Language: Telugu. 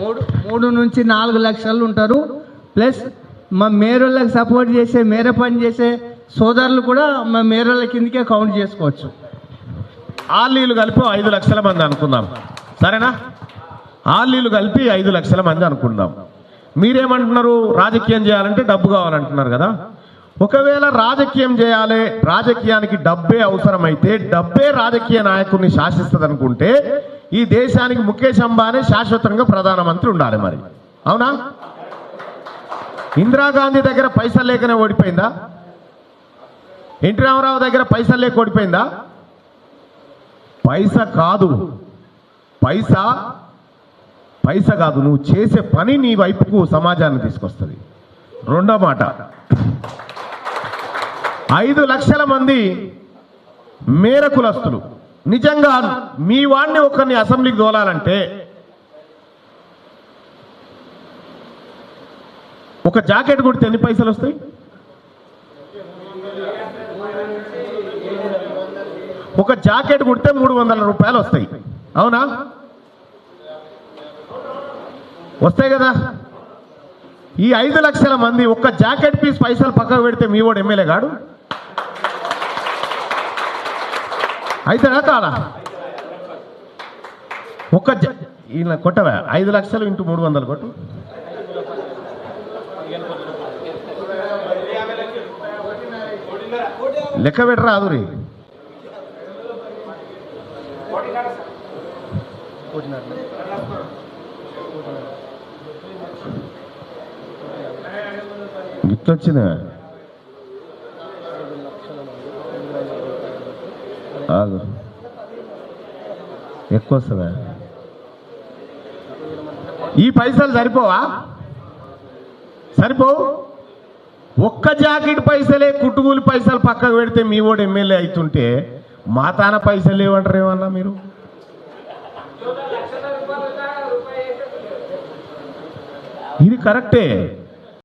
మూడు మూడు నుంచి నాలుగు లక్షలు ఉంటారు. ప్లస్ మా మేరోళ్ళకి సపోర్ట్ చేసే మేర పని చేసే సోదరులు కూడా మా మేరోళ్ళ కిందకే కౌంట్ చేసుకోవచ్చు. ఆర్లీలు కలిపి ఐదు లక్షల మంది అనుకుందాం. సరేనా? ఆర్లీలు కలిపి ఐదు లక్షల మంది అనుకుందాం. మీరేమంటున్నారు? రాజకీయం చేయాలంటే డబ్బు కావాలంటున్నారు కదా. ఒకవేళ రాజకీయం చేయాలి రాజకీయానికి డబ్బే అవసరమైతే డబ్బే రాజకీయ నాయకుడిని శాసిస్తుంది అనుకుంటే ఈ దేశానికి ముఖేష్ అంబానీ శాశ్వతంగా ప్రధానమంత్రి ఉండాలి మరి. అవునా? ఇందిరాగాంధీ దగ్గర పైసలు లేకనే ఓడిపోయిందా? ఎన్టీ రామారావు దగ్గర పైసలు లేక ఓడిపోయిందా? పైస కాదు. పైసా పైస కాదు. నువ్వు చేసే పని నీ వైపుకు సమాజాన్ని తీసుకొస్తుంది. రెండో మాట. ఐదు లక్షల మంది మేర కులస్తులు నిజంగా మీ వాడిని ఒకరిని అసెంబ్లీకి దోలాలంటే ఒక జాకెట్ కుడితే ఎన్ని పైసలు వస్తాయి? ఒక జాకెట్ కుడితే మూడు వందల రూపాయలు వస్తాయి. అవునా? వస్తాయి కదా? ఈ ఐదు లక్షల మంది ఒక్క జాకెట్ పీస్ పైసలు పక్కకు పెడితే మీ వాడు ఎమ్మెల్యే కాడు అయితేనా కాదా ఒక్క జ- ఇలా కొట్టవా. ఐదు లక్షలు ఇంటూ మూడు వందలు కొట్టు. లెక్క పెట్టరా ఆదురి గుర్తొచ్చింది ఆగు. ఎక్కువ వస్తుందా ఈ పైసలు సరిపోవా? సరిపోవు? ఒక్క జాకెట్ పైసలే కుటుంబలు పైసలు పక్కకు పెడితే మీ ఓడు ఎమ్మెల్యే అవుతుంటే మా తాన పైసలు ఏమంటారు ఏమన్నా మీరు? ఇది కరెక్టే.